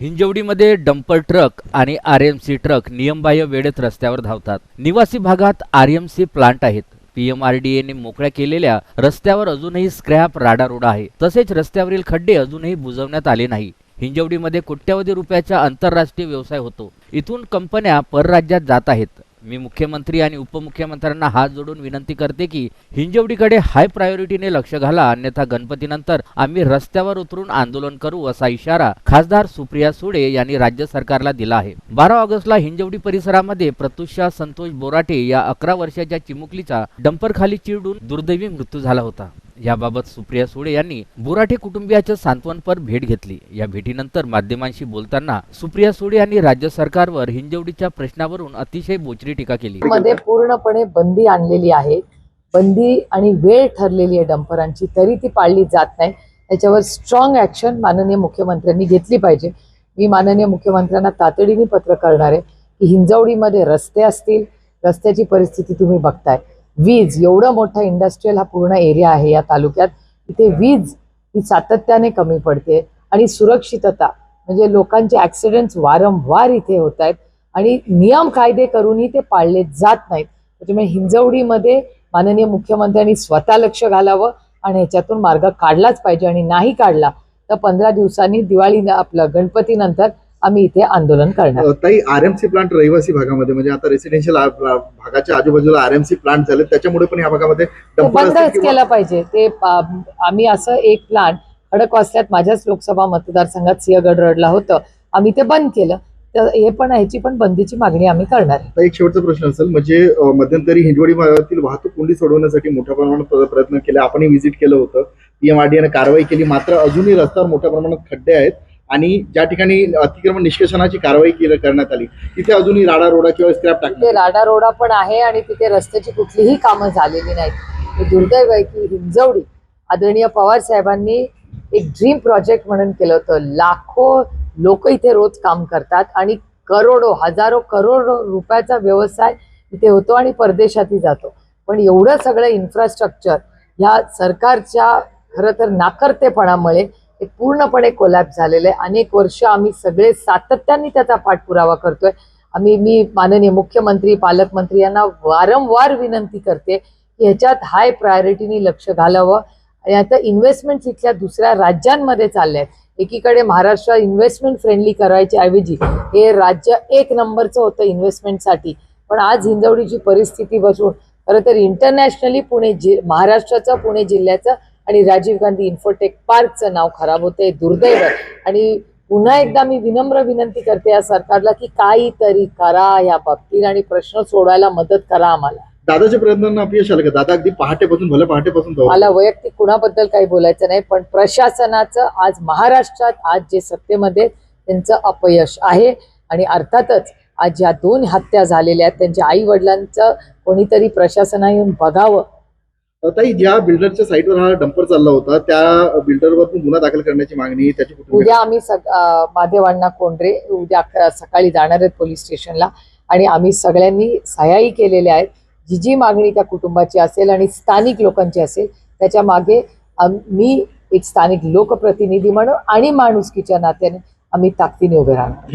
हिंजवडीमध्ये dumper truck आणि R M C truck नियमबाह्य वेळेत रस्त्यावर धावतात. निवासी भागात आर एम सी प्लांट आहेत. पीएमआरडीएने मोकळ्या केलेल्या रस्त्यावर अजूनही स्क्रॅप राडारोडा आहे. तसेच रस्त्यावरील खड्डे अजूनही बुजवण्यात आले नाही. हिंजवडीमध्ये कोट्यवधी रुपयाचा आंतरराष्ट्रीय व्यवसाय होतो. इथून कंपन्या परराज्यात जात आहेत. मी मुख्यमंत्री आणि उपमुख्यमंत्र्यांना हात जोडून विनंती करते की हिंजवडीकडे हाय प्रायोरिटीने लक्ष घाला अन्यथा गणपतीनंतर आम्ही रस्त्यावर उतरून आंदोलन करू असा इशारा खासदार सुप्रिया सुळे यांनी राज्य सरकारला दिला आहे. बारा ऑगस्टला हिंजवडी परिसरामध्ये प्रत्युषा संतोष बोराटे या अकरा वर्षाच्या चिमुकलीचा डंपरखाली चिरडून दुर्दैवी मृत्यू झाला होता. याबाबत सुप्रिया सुळे यांनी बोराटे कुटुंबियाच्या सांत्वनपर भेट घेतली. या भेटीनंतर माध्यमांशी बोलताना सुप्रिया सुळे यांनी राज्य सरकारवर हिंजवडीच्या प्रश्नावरून अतिशय बोचरी टीका केली. मध्ये पूर्णपणे बंदी आणलेली आहे. बंदी आणि वेळ ठरलेली आहे डंपरांची तरी ती पाळली जात नाही. त्याच्यावर स्ट्रॉंग ऍक्शन माननीय मुख्यमंत्र्यांनी घेतली पाहिजे. मी माननीय मुख्यमंत्र्यांना तातडीने पत्र करणार आहे की हिंजवडीमध्ये रस्ते असतील रस्त्याची परिस्थिती तुम्ही बघताय. वीज एवढं मोठा इंडस्ट्रीयल हा पूर्ण एरिया आहे या तालुक्यात. इथे वीज ही सातत्याने कमी पडते आणि सुरक्षितता म्हणजे लोकांचे ऍक्सिडेंट्स वारंवार इथे होत आहेत आणि नियम कायदे करूनही ते पाळले जात नाहीत. म्हणजे त्याच्यामुळे हिंजवडीमध्ये माननीय मुख्यमंत्र्यांनी स्वतः लक्ष घालावं आणि ह्याच्यातून मार्ग काढलाच पाहिजे आणि नाही काढला तर पंधरा दिवसांनी दिवाळी आपलं गणपतीनंतर आम्ही इथे आंदोलन करणार. ताई आरएमसी प्लांट रहिवासी भागामध्ये म्हणजे आता रेसिडेन्शियल भागाच्या आजूबाजूला आरएमसी प्लांट झाले त्याच्यामुळे पण या भागामध्ये बंदच केलं पाहिजे. ते आम्ही असं एक प्लांट खडकवासल्यात माझ्याच लोकसभा मतदारसंघात सिंहगड रोडला होतं. आम्ही ते बंद केलं. तर हे पण ह्याची पण बंदीची मागणी आम्ही करणार एक शेवटचा प्रश्न असेल म्हणजे मध्यंतरी हिंजवडी भागातील वाहतूक कोंडी सोडवण्यासाठी मोठ्या प्रमाणात प्र- प्रयत्न केले. आपणही व्हिजिट केलं होतं. पीएमआरडीएने कारवाई केली. मात्र अजूनही रस्त्यावर मोठ्या प्रमाणात खड्डे आहेत. आणि ज्या ठिकाणी अतिक्रमण निष्कर्षणाची कारवाई केली करण्यात आली तिथे अजूनही राडा रोडा किंवा स्क्रॅप टाकण्यात राडा रोडा पण आहे आणि तिथे रस्त्याची कुठलीही कामं झालेली नाहीत. दुर्दैव आहे की हिंजवडी आदरणीय पवार साहेबांनी एक ड्रीम प्रोजेक्ट म्हणून केलं होतं. लाखो लोक इथे रोज काम करतात आणि करोडो हजारो करोड रुपयाचा व्यवसाय इथे होतो आणि परदेशातही जातो. पण एवढं सगळं इन्फ्रास्ट्रक्चर ह्या सरकारच्या खरं तर नाकर्तेपणामुळे हे पूर्णपणे कोलॅप झालेलं आहे. अनेक वर्ष आम्ही सगळे सातत्याने त्याचा पाठपुरावा करतोय. आम्ही मी माननीय मुख्यमंत्री पालकमंत्री यांना वारंवार विनंती करते की ह्याच्यात हाय प्रायोरिटीनी लक्ष घालावं. आणि आता इन्व्हेस्टमेंट इथल्या दुसऱ्या राज्यांमध्ये चालल्या आहेत. एकीकडे महाराष्ट्र इन्व्हेस्टमेंट फ्रेंडली करायच्या ऐवजी हे राज्य एक नंबरचं होतं इन्व्हेस्टमेंटसाठी पण आज हिंजवडीची परिस्थिती बसून खरं तर इंटरनॅशनली पुणे जि महाराष्ट्राचं पुणे जिल्ह्याचं आणि राजीव गांधी इन्फोटेक पार्कचं नाव खराब होतंय दुर्दैव आणि पुन्हा एकदा मी विनम्र विनंती करते या सरकारला की काहीतरी करा या बाबतीत आणि प्रश्न सोडवायला मदत करा आम्हाला. दादाच्या प्रयत्नांना अपयश आलं का? दादा अगदी पहाटेपासून भले पहाटेपासून मला वैयक्तिक कुणाबद्दल काही बोलायचं नाही पण प्रशासनाचं आज महाराष्ट्रात आज जे सत्तेमध्ये त्यांचं अपयश आहे. आणि अर्थातच आज ज्या दोन हत्या झालेल्या आहेत त्यांच्या आई वडिलांचं कोणीतरी प्रशासना येऊन बघावं. ताई ज्या बिल्डरच्या साईटवर हा डंपर चालला होता त्या बिल्डरवर पण गुन्हा दाखल करण्याची मागणी त्याची उद्या आम्ही महादेवांना कोंढरे उद्या सकाळी जाणार आहेत पोलीस स्टेशनला आणि आम्ही सगळ्यांनी सह्याही केलेल्या आहेत. जी जी मागणी त्या कुटुंबाची असेल आणि स्थानिक लोकांची असेल त्याच्यामागे मी एक स्थानिक लोकप्रतिनिधी म्हणून आणि माणुसकीच्या नात्याने आम्ही ताकदीने उभे राहणार.